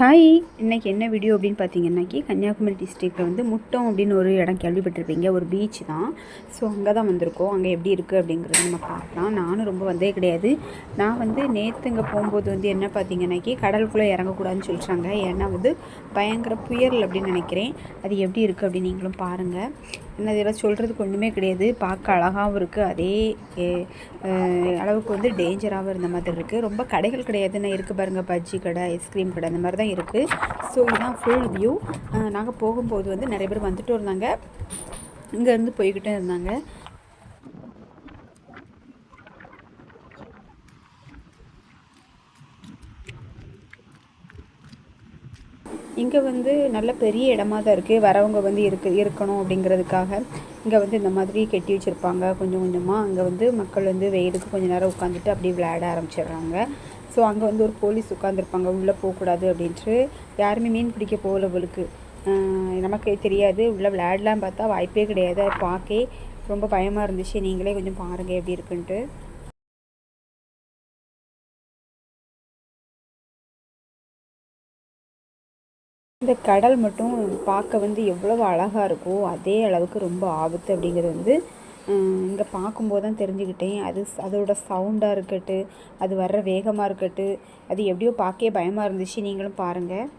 Hi இன்றைக்கி என்ன video அப்படின்னு பார்த்தீங்கன்னாக்கி கன்னியாகுமரி டிஸ்ட்ரிக்டில் வந்து முட்டம் அப்படின்னு ஒரு இடம் கேள்விப்பட்டிருப்பீங்க. ஒரு பீச் தான். ஸோ அங்கே தான் வந்திருக்கோம். அங்கே எப்படி இருக்குது அப்படிங்கிறது நம்ம பார்க்கலாம். நானும் ரொம்ப வந்தே கிடையாது. நான் வந்து நேற்று இங்கே போகும்போது வந்து என்ன பார்த்தீங்கன்னாக்கி கடலுக்குள்ளே இறங்கக்கூடாதுன்னு சொல்லிட்டாங்க. ஏன்னா வந்து பயங்கர புயல் அப்படின்னு நினைக்கிறேன். அது எப்படி இருக்குது அப்படின்னு நீங்களும் பாருங்கள் என்ன இதெல்லாம் சொல்கிறதுக்கு ஒன்றுமே கிடையாது. பார்க்க அழகாகவும் இருக்குது அதே அளவுக்கு வந்து டேஞ்சராகவும் இருந்த மாதிரி இருக்குது ரொம்ப கடைகள் கிடையாதுன்னு இருக்குது பாருங்கள் பஜ்ஜி கடை ஐஸ்கிரீம் கடை அந்த மாதிரி தான் இருக்குது ஸோ இதுதான் ஃபுல் வியூ நாங்கள் போகும்போது வந்து நிறைய பேர் வந்துட்டு இருந்தாங்க. இங்கேருந்து போய்கிட்டே இருந்தாங்க. இங்கே வந்து நல்ல பெரிய இடமா தான் இருக்குது வரவங்க வந்து இருக்கு இருக்கணும் அப்படிங்கிறதுக்காக இங்கே வந்து இந்த மாதிரி கட்டி வச்சுருப்பாங்க. கொஞ்சம் கொஞ்சமாக அங்கே வந்து மக்கள் வந்து வெயிலுக்கு கொஞ்ச நேரம் உட்காந்துட்டு அப்படியே விளையாட ஆரம்பிச்சிடுறாங்க. ஸோ அங்கே வந்து ஒரு போலீஸ் உட்காந்துருப்பாங்க உள்ளே போகக்கூடாது அப்படின்ட்டு. யாருமே மீன் பிடிக்க போகல அவளுக்கு நமக்கு தெரியாது. உள்ளே விளையாடலாம் பார்த்தா வாய்ப்பே கிடையாது. அதை பார்க்கே ரொம்ப பயமாக இருந்துச்சு. நீங்களே கொஞ்சம் பாருங்கள் எப்படி இருக்குன்ட்டு. இந்த கடல் மட்டும் பார்க்க வந்து எவ்வளவு அழகாக இருக்கோ அதே அளவுக்கு ரொம்ப ஆபத்து அப்படிங்கிறது வந்து இங்கே பார்க்கும்போது தான் தெரிஞ்சுக்கிட்டேன். அது அதோட சவுண்டாக இருக்கட்டும் அது வர்ற வேகமாக இருக்கட்டும் அது எப்படியோ பார்க்கவே பயமாக இருந்துச்சு. நீங்களும் பாருங்கள்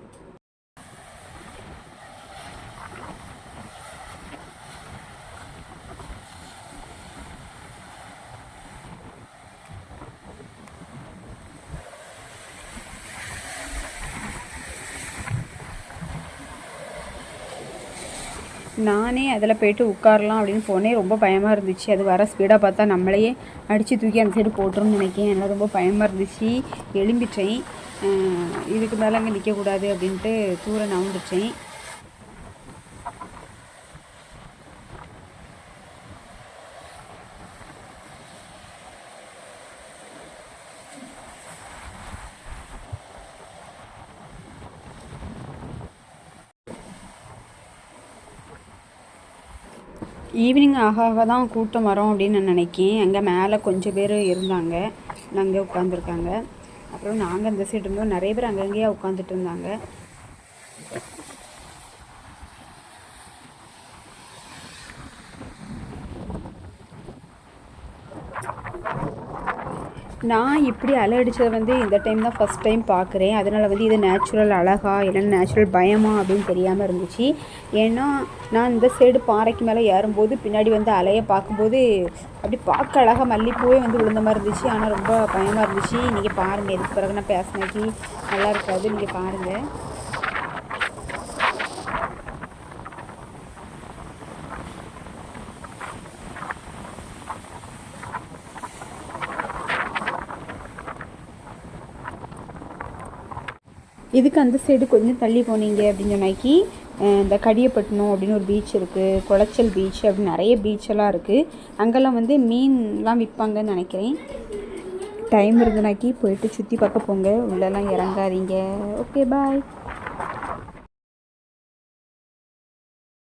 நானே அதில் போய்ட்டு உட்காரலாம் அப்படின்னு போனே ரொம்ப பயமாக இருந்துச்சு. அது வர ஸ்பீடாக பார்த்தா நம்மளையே அடித்து தூக்கி அந்த சைடு போட்டுருன்னு நினைக்கிறேன் எனக்கு ரொம்ப பயமாக இருந்துச்சு. எலும்பிட்டேன் இதுக்கு மேலே அங்கே நிற்கக்கூடாது அப்படின்ட்டு தூரம் நவுந்துட்டேன். ஈவினிங் ஆக ஆக தான் கூட்டம் வரும் அப்படின்னு நான் நினைக்கேன். அங்கே மேலே கொஞ்சம் பேர் இருந்தாங்க. அங்கே உட்காந்துருக்காங்க அப்புறம் நாங்கள் இந்த சைடு இருந்தோம். நிறைய பேர் அங்கங்கேயே உட்காந்துட்டு இருந்தாங்க. நான் இப்படி அலை அடித்ததை வந்து இந்த டைம் தான் ஃபஸ்ட் டைம் பார்க்குறேன். அதனால் வந்து இது நேச்சுரல் அழகா இல்லைன்னா நேச்சுரல் பயமா அப்படின்னு தெரியாமல் இருந்துச்சு. ஏன்னா நான் இந்த சைடு பாறைக்கு மேலே ஏறும்போது பின்னாடி வந்து அலையை பார்க்கும்போது அப்படி பார்க்க அழகாக மல்லிப்பூவே வந்து விழுந்த மாதிரி இருந்துச்சு. ஆனால் ரொம்ப பயமாக இருந்துச்சு. நீங்கள் பாருங்கள் இதுக்கு பிறகு நான் பேசினாக்கி நல்லா இருக்காது. நீங்கள் பாருங்கள் இதுக்கு அந்த சைடு கொஞ்சம் தள்ளி போனீங்க அப்படின்னு சொன்னாக்கி இந்த கடியப்பட்டினம் அப்படின்னு ஒரு பீச் இருக்குது குளச்சல் பீச் அப்படின்னு நிறைய பீச்செல்லாம் இருக்குது அங்கெல்லாம் வந்து மீன்லாம் விற்பாங்கன்னு நினைக்கிறேன். டைம் இருந்தனாக்கி போயிட்டு சுற்றி பார்க்க போங்க. உள்ளெல்லாம் இறங்காதீங்க. Okay bye